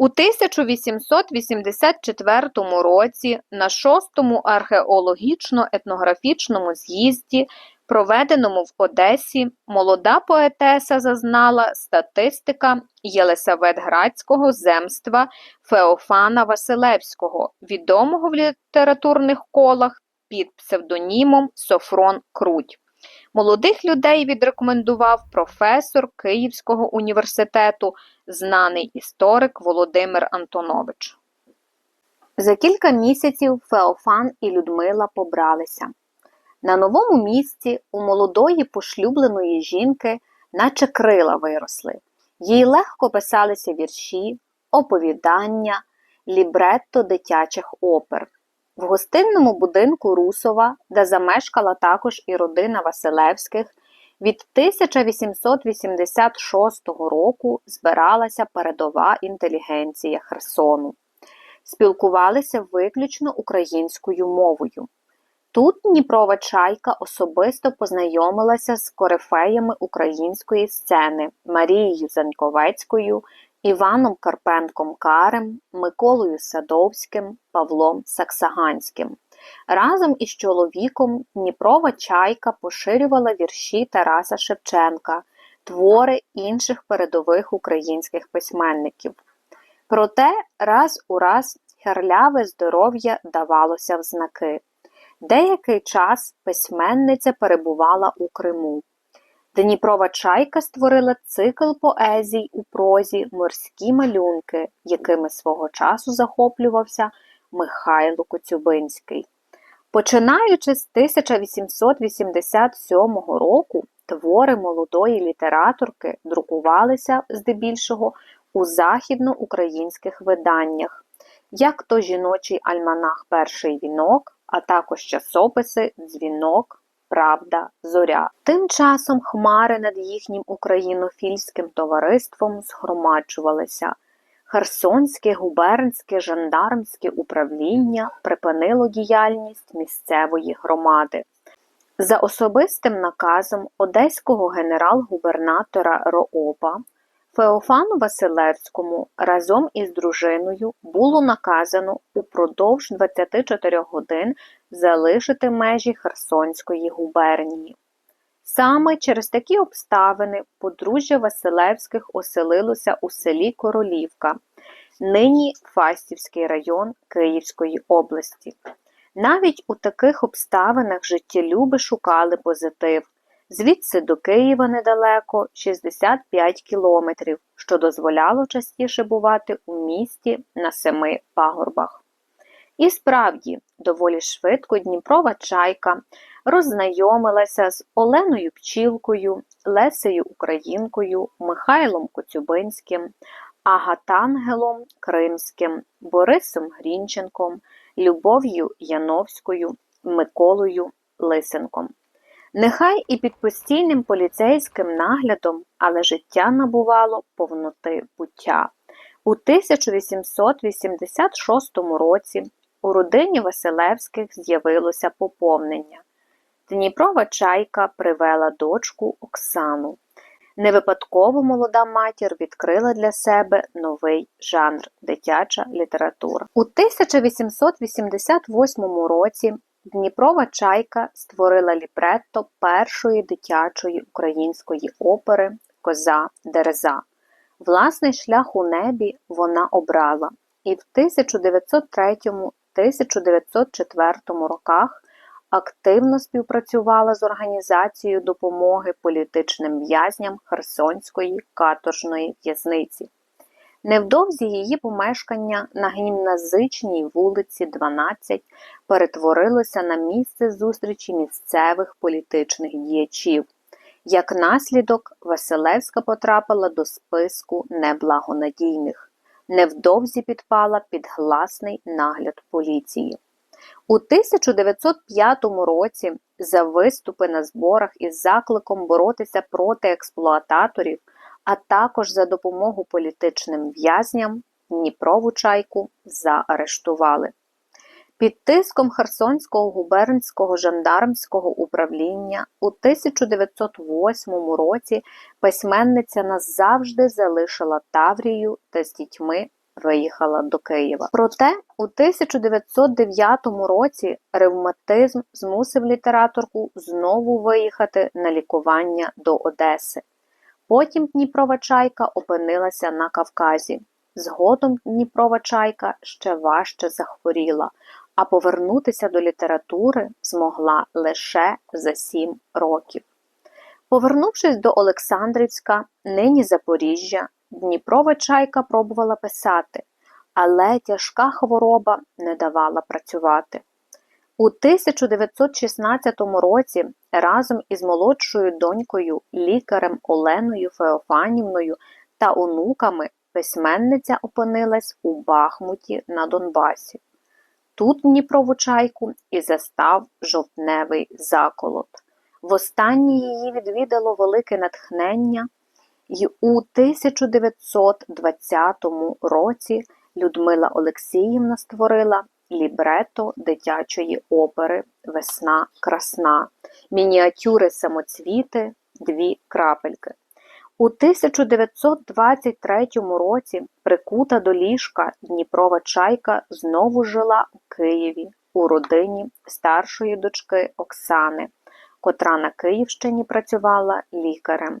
У 1884 році на шостому археологічно-етнографічному з'їзді, проведеному в Одесі, молода поетеса зазнала статистика Єлисаветградського земства Феофана Василевського, відомого в літературних колах під псевдонімом Софрон Круть. Молодих людей відрекомендував професор Київського університету, знаний історик Володимир Антонович. За кілька місяців Феофан і Людмила побралися. На новому місці у молодої пошлюбленої жінки наче крила виросли. Їй легко писалися вірші, оповідання, лібретто дитячих опер. В гостинному будинку Русова, де замешкала також і родина Василевських, від 1886 року збиралася передова інтелігенція Херсону. Спілкувалися виключно українською мовою. Тут Дніпрова чайка особисто познайомилася з корифеями української сцени Марією Заньковецькою, Іваном Карпенком Карем, Миколою Садовським, Павлом Саксаганським. Разом із чоловіком Дніпрова чайка поширювала вірші Тараса Шевченка, твори інших передових українських письменників. Проте раз у раз херляве здоров'я давалося в знаки. Деякий час письменниця перебувала у Криму. Дніпрова чайка створила цикл поезій у прозі морські малюнки, якими свого часу захоплювався Михайло Коцюбинський. Починаючи з 1887 року, твори молодої літераторки друкувалися здебільшого у західноукраїнських виданнях, як то жіночий альманах Перший вінок, а також часописи Дзвінок, Правда, Зоря. Тим часом хмари над їхнім українофільським товариством згромаджувалися. Херсонське губернське жандармське управління припинило діяльність місцевої громади. За особистим наказом одеського генерал-губернатора Роопа Феофану Василевському разом із дружиною було наказано упродовж 24 годин залишити межі Херсонської губернії. Саме через такі обставини подружжя Василевських оселилося у селі Королівка, нині Фастівський район Київської області. Навіть у таких обставинах життєлюби шукали позитив. Звідси до Києва недалеко 65 кілометрів, що дозволяло частіше бувати у місті на семи пагорбах. І справді, доволі швидко Дніпрова чайка роззнайомилася з Оленою Пчілкою, Лесею Українкою, Михайлом Коцюбинським, Агатангелом Кримським, Борисом Грінченком, Любов'ю Яновською, Миколою Лисенком. Нехай і під постійним поліцейським наглядом, але життя набувало повноти буття. У 1886 році у родині Василевських з'явилося поповнення. Дніпрова чайка привела дочку Оксану. Невипадково молода матір відкрила для себе новий жанр дитяча література. У 1888 році Дніпрова чайка створила лібретто першої дитячої української опери Коза Дереза. Власний шлях у небі вона обрала, і в 1903-1904 роках активно співпрацювала з організацією допомоги політичним в'язням Херсонської каторжної в'язниці. Невдовзі її помешкання на гімназичній вулиці 12 перетворилося на місце зустрічі місцевих політичних діячів. Як наслідок, Василевська потрапила до списку неблагонадійних, невдовзі підпала під гласний нагляд поліції. У 1905 році за виступи на зборах із закликом боротися проти експлуататорів а також за допомогу політичним в'язням Дніпрову чайку заарештували. Під тиском Херсонського губернського жандармського управління у 1908 році письменниця назавжди залишила Таврію та з дітьми виїхала до Києва. Проте у 1909 році ревматизм змусив літераторку знову виїхати на лікування до Одеси. Потім Дніпрова чайка опинилася на Кавказі. Згодом Дніпрова чайка ще важче захворіла, а повернутися до літератури змогла лише за сім років. Повернувшись до Олександрівська, нині Запоріжжя, Дніпрова чайка пробувала писати, але тяжка хвороба не давала працювати. У 1916 році разом із молодшою донькою, лікарем Оленою Феофанівною та онуками письменниця опинилась у Бахмуті на Донбасі. Тут Дніпрову чайку і застав жовтневий заколот. Востаннє її відвідало велике натхнення, і у 1920 році Людмила Олексіївна створила лібрето дитячої опери Весна красна, мініатюри самоцвіти, дві крапельки. У 1923 році прикута до ліжка Дніпрова чайка знову жила у Києві у родині старшої дочки Оксани, котра на Київщині працювала лікарем.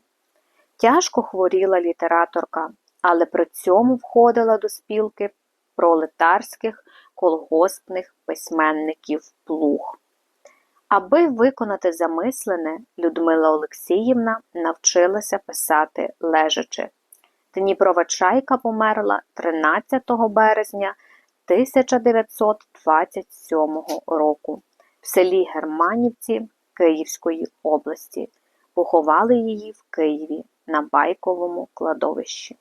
Тяжко хворіла літераторка, але при цьому входила до спілки пролетарських колгоспних письменників плуг. Аби виконати замислене, Людмила Олексіївна навчилася писати лежачи. Дніпрова чайка померла 13 березня 1927 року в селі Германівці Київської області. Поховали її в Києві на Байковому кладовищі.